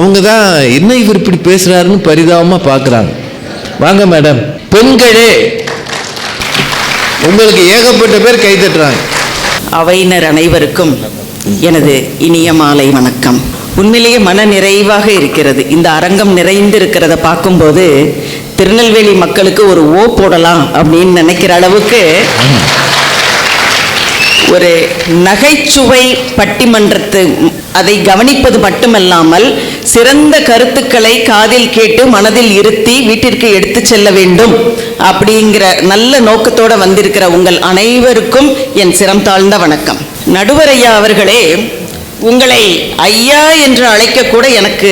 அவங்க தான் என்ன இவர் இப்படி பேசுறாருன்னு பரிதாபமா பார்க்குறாங்க வாங்க மேடம் பெண்களே உங்களுக்கு ஏகப்பட்ட பேர் கை தட்டுறாங்க. அவையினர் அனைவருக்கும் எனது இனிய மாலை வணக்கம். உண்மையிலேயே மன நிறைவாக இருக்கிறது. இந்த அரங்கம் நிறைந்து இருக்கிறத பார்க்கும்போது திருநெல்வேலி மக்களுக்கு ஒரு ஓ போடலாம் அப்படின்னு நினைக்கிற அளவுக்கு ஒரு நகைச்சுவை பட்டிமன்றத்து அதை கவனிப்பது மட்டுமல்லாமல் சிறந்த கருத்துக்களை காதில் கேட்டு மனதில் இருத்தி வீட்டிற்கு எடுத்து செல்ல வேண்டும் அப்படிங்கிற நல்ல நோக்கத்தோட வந்திருக்கிற உங்கள் அனைவருக்கும் என் சிரம் தாழ்ந்த வணக்கம். நடுவர் ஐயா அவர்களே உங்களை ஐயா என்று அழைக்க கூட எனக்கு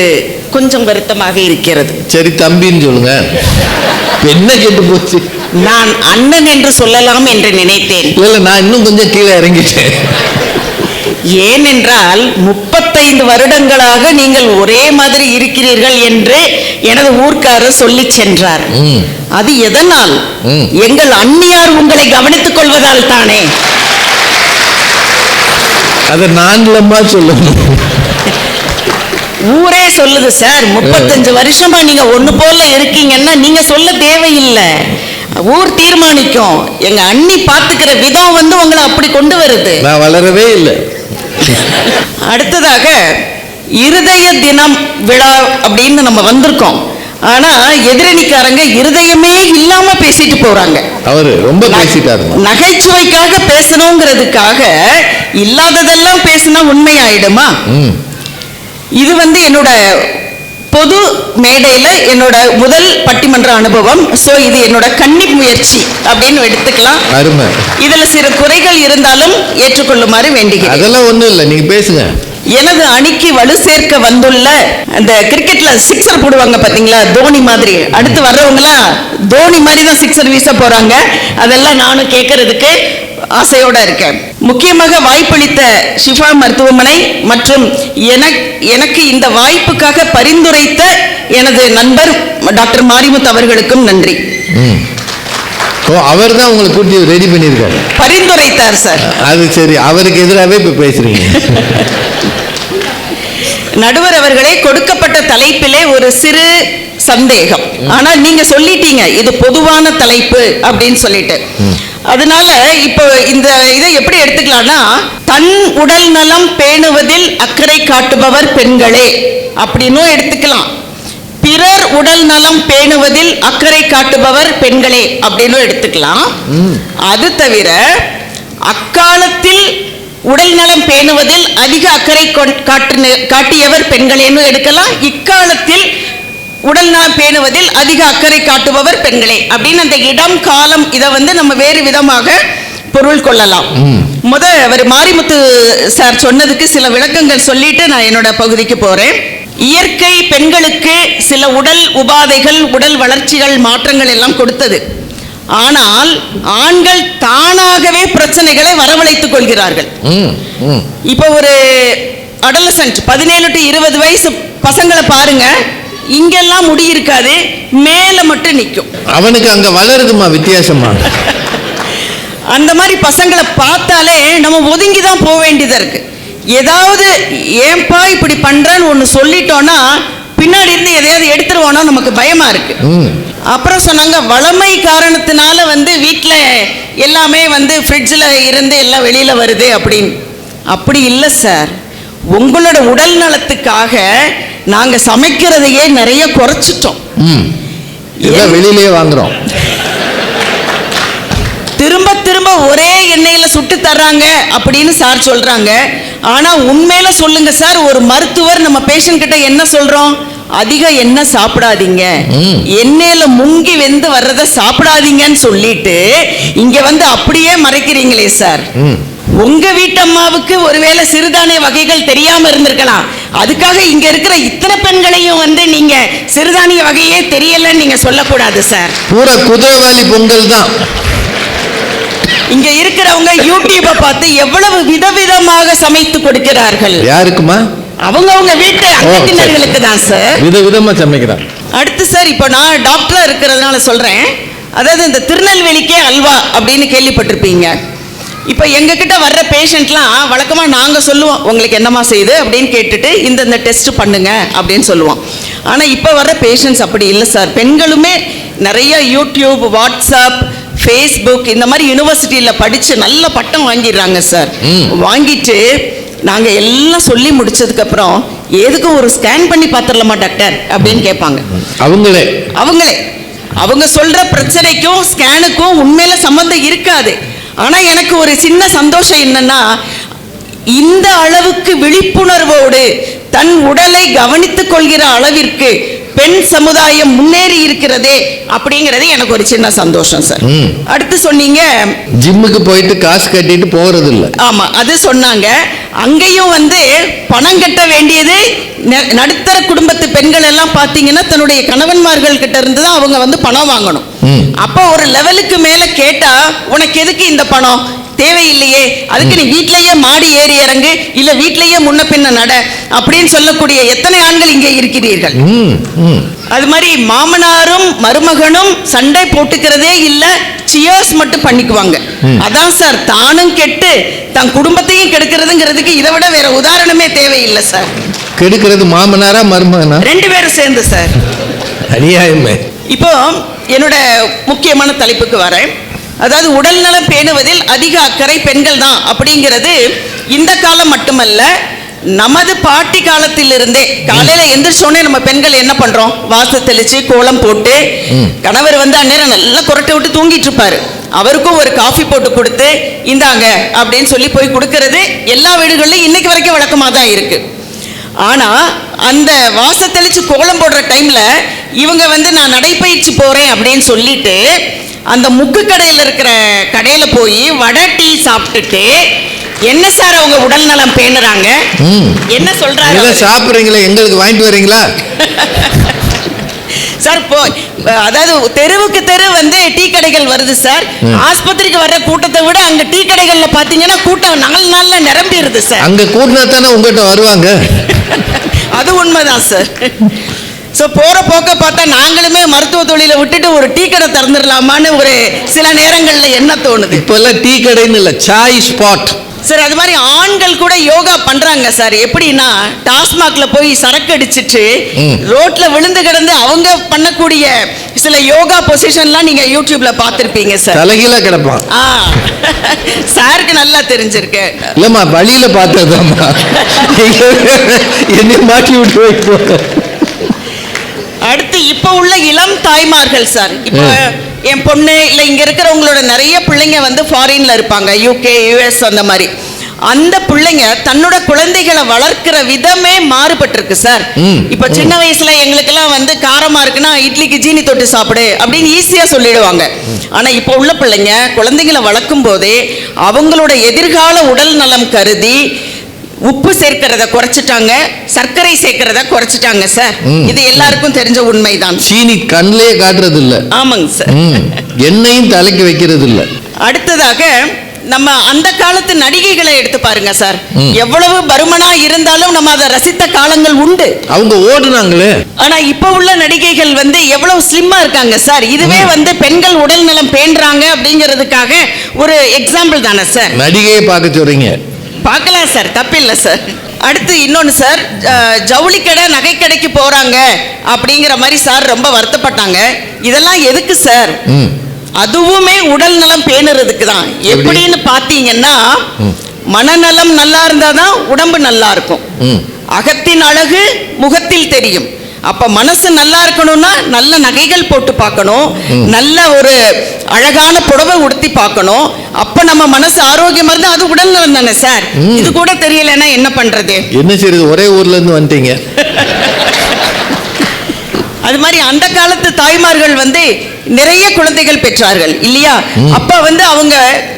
கொஞ்சம் வருத்தமாக இருக்கிறது. சரி தம்பின்னு சொல்லுங்க. என்ன கேட்டு போச்சு. நான் அண்ணன் என்று சொல்லலாம் என்று நினைத்தேன். இல்ல நான் இன்னும் கொஞ்சம் கீழே இறங்கிட்டேன். ஏனென்றால் முப்பத்தைந்து வருடங்களாக நீங்கள் ஒரே மாதிரி இருக்கிறீர்கள் என்று எனது ஊர்க்காரர் சொல்லி சென்றார். அது எதனால். எங்கள் அந்நியார் உங்களை கவனித்துக் கொள்வதால் தானே? அதை நான்லமா சொல்லணும். ஊரே சொல்லுது சார். முப்பத்தஞ்சு வருஷமா நீங்க ஒண்ணு போல இருக்கீங்கன்னா நீங்க சொல்ல தேவையில்லை. ஊர் தீர்மானிக்கும். எங்க அண்ணி பாத்துக்கிற விதம் வந்து உங்களை அப்படி கொண்டு வருது. நான் வளரவே இல்லை. அடுத்ததாக இருதய தினம் விழா அப்படின்னு நம்ம வந்திருக்கோம். ஆனா எதிரணிக்காரங்க இருதயமே இல்லாம பேசிட்டு போறாங்க. அவரு ரொம்ப பேசிட்டாரு நகைச்சுவைக்காக பேசணுங்கிறதுக்காக இல்லாததெல்லாம் பேசினா உண்மையாயிடுமா? ம். இது வந்து என்னோட பொது மேடையில என்னோட முதல் பட்டிமன்ற அனுபவம். சோ இது என்னோட கன்னி முயற்சி அப்படின்னு எடுத்துக்கலாம். அருமை. இதுல சில குறைகள் இருந்தாலும் ஏற்றுக்கொள்ளுமாறு வேண்டுகிறேன். அதெல்லாம் ஒண்ணும் இல்லை நீங்க பேசுங்க. எனது அணிக்கு வலு சேர்க்க வந்துள்ள அந்த கிரிக்கெட்ல சிக்ஸர் போடுவாங்க பாத்தீங்களா? தோனி மாதிரி. அடுத்து வர்றவங்களாம் தோனி மாதிரி தான் சிக்ஸர் வீச போறாங்க. அதெல்லாம் நானும் கேட்கறதுக்கு ஆசையோட இருக்கேன். முக்கியமாக வாய்ப்பளித்த ஷிஃபா மருத்துவமனை மற்றும் எனக்கு எனக்கு இந்த வாய்ப்புக்காக பரிந்துரைத்த எனது நண்பர் டாக்டர் மாரிமுத் அவர்களுக்கும் நன்றி. ஓ அவர் தான் உங்களை கூட்டி ரெடி பண்ணியிருக்காரு. பரிந்துரைத்தார் சார் அது சரி அவருக்கு எதிராகவே இப்போ பேசுறீங்க. நடுவர் அவர்களே கொடுக்கப்பட்ட தலைப்பிலே ஒரு சிறு சந்தேகம். ஆனா நீங்க சொல்லிட்டீங்க இது பொதுவான தலைப்பு அப்படின்னு சொல்லிட்டு. அதனால இப்போ இந்த இதை எப்படி எடுத்துக்கலாம்னா தன் உடல் நலம் பேணுவதில் அக்கறை காட்டுபவர் பெண்களே அப்படின்னும் எடுத்துக்கலாம். பிறர் உடல் நலம் பேணுவதில் அக்கறை காட்டுபவர் பெண்களே அப்படின்னும் எடுத்துக்கலாம். அது தவிர அக்காலத்தில் உடல் நலம் பேணுவதில் அதிக அக்கறை காட்டியவர் பெண்களேன்னு எடுக்கலாம். இக்காலத்தில் உடல் நலம் பேணுவதில் அதிக அக்கறை காட்டுபவர் பெண்களே அப்படின்னு அந்த இடம் காலம் இதை வந்து நம்ம வேறு விதமாக பொருள் கொள்ளலாம். முத அவர் மாரிமுத்து சார் சொன்னதுக்கு சில விளக்கங்கள் சொல்லிட்டு நான் என்னோட பகுதிக்கு போறேன். இயற்கை பெண்களுக்கு சில உடல் உபாதைகள் உடல் வளர்ச்சிகள் மாற்றங்கள் எல்லாம் கொடுத்தது. ஆனால் ஆண்கள் தானாகவே பிரச்சனைகளை வரவழைத்துக் கொள்கிறார்கள். இப்போ ஒரு அடலசன்ட் பதினேழு டு இருபது வயசு பசங்களை பாருங்க. இங்கெல்லாம் முடி இருக்காது மேல மட்டும் நிற்கும் அவனுக்கு அங்க வளருதுமா வித்தியாசமா. அந்த மாதிரி பசங்களை பார்த்தாலே நம்ம ஒதுங்கி தான் போக வேண்டியதா இருக்கு. ஏதாவது ஏன்பா இப்படி பண்றேன்னு ஒன்று சொல்லிட்டோன்னா பின்னாடி இருந்து எதையாவது எடுத்துருவோன்னா நமக்கு பயமா இருக்கு. அப்புறம் சொன்னாங்க வளமை காரணத்தினால வந்து வீட்டில் எல்லாமே வந்து ஃப்ரிட்ஜில் இருந்து எல்லாம் வெளியில் வருது அப்படின்னு. அப்படி இல்லை சார். உங்களோட உடல் நலத்துக்காக நாங்கள் சமைக்கிறதையே நிறைய குறைச்சிட்டோம். வெளியிலேயே வாங்குறோம். திரும்ப திரும்ப ஒரே எண்ணெயில் சுட்டு தர்றாங்க அப்படின்னு சார் சொல்றாங்க. ஆனா உண்மையில சொல்லுங்க சார் ஒரு மருத்துவர் நம்ம பேஷண்ட் கிட்ட என்ன சொல்றோம்? அதிக எண்ணெய் சாப்பிடாதீங்க. எண்ணெயில முங்கி வெந்து வர்றத சாப்பிடாதீங்கன்னு சொல்லிட்டு இங்க வந்து அப்படியே மறைக்கிறீங்களே சார். உங்க வீட்டம்மாவுக்கு ஒருவேளை சிறுதானிய வகைகள் தெரியாம இருந்திருக்கலாம். அதுக்காக இங்க இருக்கிற இத்தனை பெண்களையும் வந்து நீங்க சிறுதானிய வகையே தெரியலன்னு நீங்க சொல்லக்கூடாது சார். பூரா குதிரைவாலி பொங்கல் தான். இங்க இருக்கிறவங்க யூடியூப பார்த்து எவ்வளவு விதவிதமாக சமைத்து கொடுக்கிறார்கள். யாருக்குமா? அவங்க அவங்க வீட்டு அங்கத்தினர்களுக்கு தான் சார். விதவிதமா சமைக்கிறான் அடுத்து சார் இப்போ நான் டாக்டரா இருக்கிறதுனால சொல்றேன். அதாவது இந்த திருநெல்வேலிக்கே அல்வா அப்படின்னு கேள்விப்பட்டிருப்பீங்க. இப்போ எங்ககிட்ட வர்ற பேஷண்ட்லாம் வழக்கமாக நாங்கள் சொல்லுவோம் உங்களுக்கு என்னம்மா செய்யுது? அப்படின்னு கேட்டுட்டு இந்த இந்த டெஸ்ட் பண்ணுங்க அப்படின்னு சொல்லுவோம். ஆனால் இப்போ வர்ற பேஷண்ட்ஸ் அப்படி இல்லை சார். பெண்களுமே நிறைய யூடியூப் வாட்ஸ்அப் ஃபேஸ்புக் இந்த மாதிரி யூனிவர்சிட்டியில் படித்து நல்ல பட்டம் வாங்கிடுறாங்க சார். வாங்கிட்டு நாங்கள் எல்லாம் சொல்லி முடிச்சதுக்கப்புறம் எதுக்கும் ஒரு ஸ்கேன் பண்ணி பார்த்துடலாமா டாக்டர் அப்படின்னு கேட்பாங்க. அவங்களே. அவங்களே. அவங்க சொல்ற பிரச்சனைக்கும் ஸ்கேனுக்கும் உண்மையில சம்பந்தம் இருக்காது. ஆனா எனக்கு ஒரு சின்ன சந்தோஷம் என்னன்னா இந்த அளவுக்கு விழிப்புணர்வோடு தன் உடலை கவனித்துக் கொள்கிற அளவிற்கு பெண் சமுதாயம் முன்னேறி இருக்கிறதே அப்படிங்கிறது எனக்கு ஒரு சின்ன சந்தோஷம் சார். அடுத்து சொன்னீங்க ஜிம்முக்கு போயிட்டு காசு கட்டிட்டு போறது இல்ல ஆமா அது சொன்னாங்க. அங்கேயும் வந்து பணம் கட்ட வேண்டியது நடுத்தர குடும்பத்து பெண்கள் எல்லாம் பாத்தீங்கன்னா தன்னுடைய கணவன்மார்கள் கிட்ட இருந்து தான் அவங்க வந்து பணம் வாங்கணும். அப்போ ஒரு லெவலுக்கு மேல கேட்டா உனக்கு எதுக்கு இந்த பணம்? தேவையில்லையே அதுக்கு நீ வீட்லயே மாடி ஏறி இறங்கு இல்ல வீட்லயே முன்ன பின்ன நட அப்படின்னு சொல்லக்கூடிய எத்தனை ஆண்கள் இங்கே இருக்கிறீர்கள். அது மாதிரி மாமனாரும் மருமகனும் சண்டை போட்டுக்கிறதே இல்ல சியர்ஸ் மட்டும் பண்ணிக்குவாங்க. அதான் சார் தானும் கெட்டு தன் குடும்பத்தையும் கெடுக்கிறதுங்கிறதுக்கு இதை விட வேற உதாரணமே தேவையில்லை சார் கெடுக்கிறது மாமனாரா மருமகனா? ரெண்டு பேரும் சேர்ந்து சார் அநியாயமே. இப்போ என்னோட முக்கியமான தலைப்புக்கு வரேன். அதாவது உடல் நலம் பேணுவதில் அதிக அக்கறை பெண்கள் தான் அப்படிங்கிறது இந்த காலம் மட்டுமல்ல நமது பாட்டி காலத்திலிருந்தே காலையில எந்திரிச்சோடனே நம்ம பெண்கள் என்ன பண்றோம்? வாசல் தெளிச்சு கோலம் போட்டு. கணவர் வந்து அந்நேரம் நல்லா குரட்டை விட்டு தூங்கிட்டு இருப்பாரு அவருக்கும் ஒரு காஃபி போட்டு கொடுத்து இந்தாங்க அப்படின்னு சொல்லி போய் கொடுக்கறது எல்லா வீடுகளிலும் இன்னைக்கு வரைக்கும் வழக்கமாக தான் இருக்கு. ஆனா அந்த வாச தெளிச்சு கோலம் போடுற டைம்ல இவங்க வந்து நான் நடைப்பயிற்சி போறேன் அப்படின்னு சொல்லிட்டு அந்த முக்கு கடையில் இருக்கிற கடையில போய் வடை டீ சாப்பிட்டுட்டு என்ன சார் அவங்க உடல் நலம் பேணுறாங்க. என்ன அவரு? சாப்பிடுறீங்களே எங்களுக்கு வாங்கிட்டு வரீங்களா சார் போ அதாவது தெருவுக்கு தெரு வந்து டீ கடைகள் வருது சார். ஆஸ்பத்திரிக்கு வர்ற கூட்டத்தை விட அங்க டீ கடைகள்ல பாத்தீங்கன்னா கூட்டம் நாலு நாள்ல நிரம்பிடுது சார் அங்க கூட்டினா தானே உங்ககிட்ட வருவாங்க அது உண்மைதான் சார் ஸோ போகிற போக்க பார்த்தா நாங்களுமே மருத்துவ தொழிலை விட்டுட்டு ஒரு டீ கடை திறந்துடலாமான்னு ஒரு சில நேரங்களில் என்ன தோணுது? இப்போல்லாம் டீ கடைன்னு இல்லை சாய் ஸ்பாட். சார் அது மாதிரி ஆண்கள் கூட யோகா பண்றாங்க சார். எப்படின்னா டாஸ்மாக்ல போய் சரக்கு அடிச்சிட்டு. ரோட்ல விழுந்து கிடந்து அவங்க பண்ணக்கூடிய சில யோகா பொசிஷன்லாம் நீங்க யூடியூப்ல பார்த்திருப்பீங்க சார். தலைகீழ கிடப்பான். சாருக்கு நல்லா தெரிஞ்சிருக்கு. இல்லம்மா வழியில பார்த்ததாம்மா என்னை மாட்டி விட்டு வைப்போம் அடுத்து இப்போ உள்ள இளம் தாய்மார்கள் சார். இப்போ என் பொண்ணு இல்லை இங்க இருக்கிறவங்களோட நிறைய பிள்ளைங்க வந்து ஃபாரின்ல இருப்பாங்க. யூகே யூஎஸ் அந்த மாதிரி. அந்த பிள்ளைங்க தன்னோட குழந்தைகளை வளர்க்கிற விதமே மாறுபட்டிருக்கு சார். இப்போ சின்ன வயசுல எங்களுக்கெல்லாம் வந்து காரமா இருக்குன்னா இட்லிக்கு ஜீனி தொட்டு சாப்பிடு அப்படின்னு ஈஸியா சொல்லிடுவாங்க. ஆனா இப்போ உள்ள பிள்ளைங்க குழந்தைகளை வளர்க்கும் போதே அவங்களோட எதிர்கால உடல் நலம் கருதி உப்பு சேர்க்கிறத குறைச்சிட்டாங்க சர்க்கரை சேர்க்கிறத குறைச்சிட்டாங்க சார். இது எல்லாருக்கும் தெரிஞ்ச உண்மைதான். சீனி கண்ணிலே காட்டுறது இல்ல ஆமாங்க சார். எண்ணெயும் தலைக்கு வைக்கிறது இல்ல அடுத்ததாக நம்ம அந்த காலத்து நடிகைகளை எடுத்து பாருங்க சார். எவ்வளவு பருமனா இருந்தாலும் நம்ம அதை ரசித்த காலங்கள் உண்டு. அவங்க ஓடுனாங்களே. ஆனா இப்ப உள்ள நடிகைகள் வந்து எவ்வளவு ஸ்லிம்மா இருக்காங்க சார். இதுவே வந்து பெண்கள் உடல் நலம் பேண்டுறாங்க அப்படிங்கிறதுக்காக ஒரு எக்ஸாம்பிள் தானே சார்? நடிகையை பார்க்க சொல்றீங்க. பார்க்கலாம் சார் தப்பில்லை சார் அடுத்து இன்னொன்று சார் ஜவுளி கடை நகை கடைக்கு போறாங்க அப்படிங்கிற மாதிரி சார் ரொம்ப வருத்தப்பட்டாங்க இதெல்லாம் எதுக்கு சார். அதுவுமே உடல் நலம் பேணுறதுக்கு தான் எப்படின்னு பார்த்தீங்கன்னா. மனநலம் நல்லா இருந்தாதான் உடம்பு நல்லா இருக்கும். அகத்தின் அழகு முகத்தில் தெரியும் அப்ப மனசு நல்லா இருக்கணும்னா நல்ல நகைகள் போட்டு பார்க்கணும். நல்ல ஒரு அழகான புடவை உடுத்தி பார்க்கணும். அப்ப நம்ம மனசு ஆரோக்கியமா இருந்தா அது உடல் நலம் தானே சார். இது கூட தெரியலன்னா என்ன பண்றது? என்ன செய்யுது ஒரே ஊர்ல இருந்து வந்துட்டீங்க. அது மாதிரி அந்த காலத்து தாய்மார்கள் வந்து நிறைய குழந்தைகள் பெற்றார்கள் இல்லையா. அப்ப வந்து அவங்க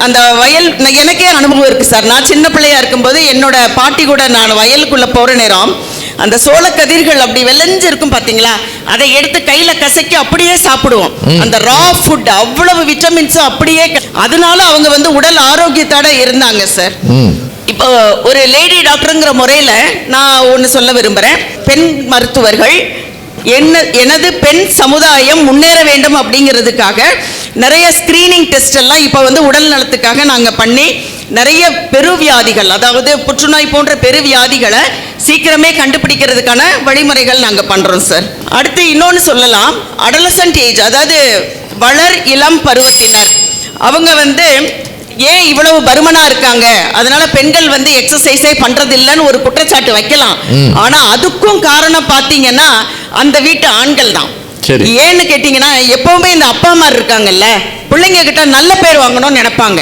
அந்த வயல் எனக்கே அனுபவம் இருக்கு சார். நான் சின்ன பிள்ளையா இருக்கும்போது என்னோட பாட்டி கூட நான் வயலுக்குள்ள போற நேரம் அந்த சோள கதிர்கள் அப்படி விளைஞ்சு இருக்கும் பாத்தீங்களா அதை எடுத்து கையில கசக்கி அப்படியே சாப்பிடுவோம். அந்த ரா ஃபுட் அவ்வளவு விட்டமின்ஸும் அப்படியே அதனால அவங்க வந்து உடல் ஆரோக்கியத்தோட இருந்தாங்க சார். இப்போ ஒரு லேடி டாக்டருங்கிற முறையில் நான் ஒன்று சொல்ல விரும்புகிறேன் பெண் மருத்துவர்கள் என்ன எனது பெண் சமுதாயம் முன்னேற வேண்டும் அப்படிங்கிறதுக்காக நிறைய ஸ்க்ரீனிங் டெஸ்ட் எல்லாம் இப்போ வந்து உடல் நலத்துக்காக நாங்கள் பண்ணி நிறைய பெருவியாதிகள் அதாவது புற்றுநோய் போன்ற பெருவியாதிகளை சீக்கிரமே கண்டுபிடிக்கிறதுக்கான வழிமுறைகள் நாங்க பண்றோம் சார் அடுத்து இன்னொன்னு சொல்லலாம். அடலசன்ட் ஏஜ் அதாவது வளர் இளம் பருவத்தினர். அவங்க வந்து ஏன் இவ்வளவு பருமனா இருக்காங்க? அதனால பெண்கள் வந்து எக்ஸசைஸே பண்றது இல்லைன்னு ஒரு குற்றச்சாட்டு வைக்கலாம். ஆனா அதுக்கும் காரணம் பாத்தீங்கன்னா அந்த வீட்டு ஆண்கள் தான். ஏன்னு கேட்டீங்கன்னா எப்பவுமே இந்த அப்பா அம்மா இருக்காங்கல்ல பிள்ளைங்க கிட்ட நல்ல பேர் வாங்கணும்னு நினைப்பாங்க.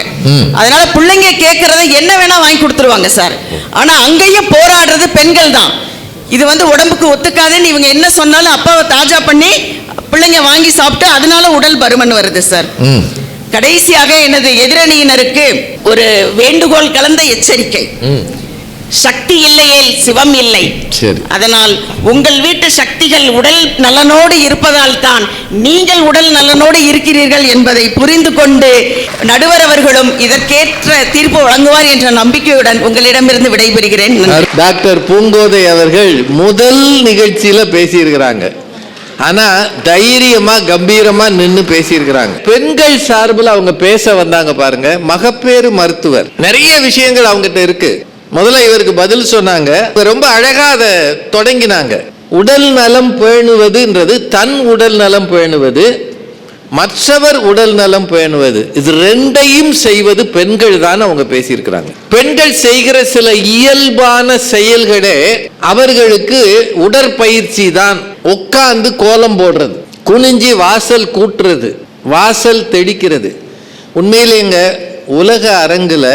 அதனால பிள்ளைங்க கேட்கறத என்ன வேணா வாங்கி கொடுத்துருவாங்க சார். ஆனா அங்கேயும் போராடுறது பெண்கள் தான். இது வந்து உடம்புக்கு ஒத்துக்காதுன்னு இவங்க என்ன சொன்னாலும் அப்பாவை தாஜா பண்ணி பிள்ளைங்க வாங்கி சாப்பிட்டு அதனால உடல் பருமன் வருது சார். கடைசியாக எனது எதிரணியினருக்கு ஒரு வேண்டுகோள் கலந்த எச்சரிக்கை. சக்தி இல்லையேல் சிவம் இல்லை. சரி. அதனால் உங்கள் வீட்டு சக்திகள் உடல் நலனோடு இருப்பதால் தான் நீங்கள் உடல் நலனோடு இருக்கிறீர்கள் என்பதை புரிந்து கொண்டு நடுவர் அவர்களும் இதற்கேற்ற தீர்ப்பு வழங்குவார் என்ற நம்பிக்கையுடன் உங்களிடமிருந்து விடைபெறுகிறேன். நன்றி. டாக்டர் பூங்கோதை அவர்கள் முதல் நிகழ்ச்சியில பேசியிருக்கிறாங்க. ஆனா தைரியமா கம்பீரமா நின்னு பேசியிருக்கிறாங்க. பெண்கள் சார்பில் அவங்க பேச வந்தாங்க பாருங்க மகப்பேறு மருத்துவர். நிறைய விஷயங்கள் அவங்ககிட்ட இருக்கு. முதல்ல இவருக்கு பதில் சொன்னாங்க. ரொம்ப அழகா அதை தொடங்கினாங்க. உடல் நலம் பேணுவதுன்றது தன் உடல் நலம் பேணுவது மற்றவர் உடல் நலம் பேணுவது இது ரெண்டையும் செய்வது பெண்கள் தான் அவங்க பேசியிருக்கிறாங்க. பெண்கள் செய்கிற சில இயல்பான செயல்களே அவர்களுக்கு உடற்பயிற்சி தான். உட்கார்ந்து கோலம் போடுறது குனிஞ்சி வாசல் கூட்டுறது வாசல் தெளிக்கிறது. உண்மையிலேங்க உலக அரங்கில்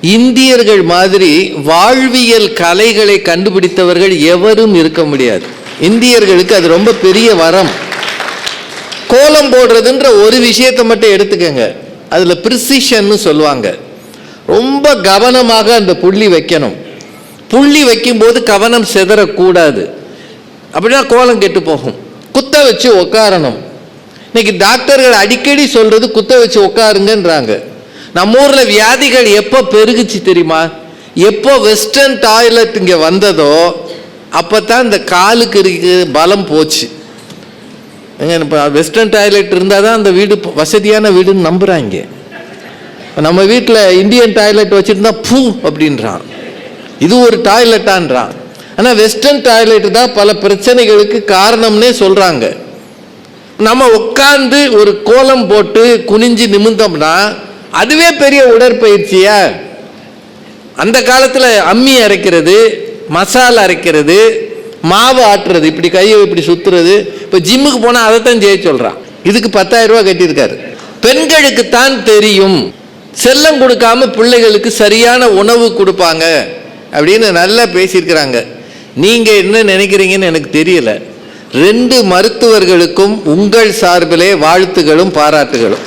இந்தியர்கள் மாதிரி வாழ்வியல் கலைகளை கண்டுபிடித்தவர்கள் எவரும் இருக்க முடியாது. இந்தியர்களுக்கு அது ரொம்ப பெரிய வரம். கோலம் போடுறதுன்ற ஒரு விஷயத்தை மட்டும் எடுத்துக்கங்க. அதில் ப்ரிசிஷன்னு சொல்லுவாங்க. ரொம்ப கவனமாக அந்த புள்ளி வைக்கணும். புள்ளி வைக்கும்போது கவனம் சிதறக்கூடாது. அப்படின்னா கோலம் கெட்டு போகும். குத்த வச்சு உட்காரணும் இன்னைக்கு டாக்டர்கள் அடிக்கடி சொல்றது குத்த வச்சு உட்காருங்கன்றாங்க நம்ம ஊரில் வியாதிகள் எப்போ பெருகுச்சு தெரியுமா? எப்போ வெஸ்டர்ன் டாய்லெட் இங்கே வந்ததோ அப்போ தான் இந்த காலுக்கு இருக்கு பலம் போச்சு. இப்போ வெஸ்டர்ன் டாய்லெட் இருந்தால் தான் அந்த வீடு வசதியான வீடுன்னு நம்புகிறாங்க நம்ம வீட்டில் இந்தியன் டாய்லெட் வச்சுருந்தா பூ அப்படின்றான். இது ஒரு டாய்லெட்டான்றான் ஆனால் வெஸ்டர்ன் டாய்லெட் தான் பல பிரச்சனைகளுக்கு காரணம்னே சொல்கிறாங்க நம்ம உட்காந்து ஒரு கோலம் போட்டு குனிஞ்சு நிமிந்தோம்னா அதுவே பெரிய உடற்பயிற்சியா? அந்த காலத்தில் அம்மி அரைக்கிறது மசாலா அரைக்கிறது மாவு ஆட்டுறது இப்படி கையை இப்படி சுற்றுறது இப்போ ஜிம்முக்கு போனால் அதை தான் செய்ய சொல்கிறான் இதுக்கு பத்தாயிரம் ரூபா கட்டியிருக்காரு. பெண்களுக்கு தான் தெரியும். செல்லம் கொடுக்காம பிள்ளைகளுக்கு சரியான உணவு கொடுப்பாங்க அப்படின்னு நல்லா பேசியிருக்கிறாங்க. நீங்கள் என்ன நினைக்கிறீங்கன்னு எனக்கு தெரியல. ரெண்டு மருத்துவர்களுக்கும் உங்கள் சார்பிலே வாழ்த்துகளும் பாராட்டுகளும்.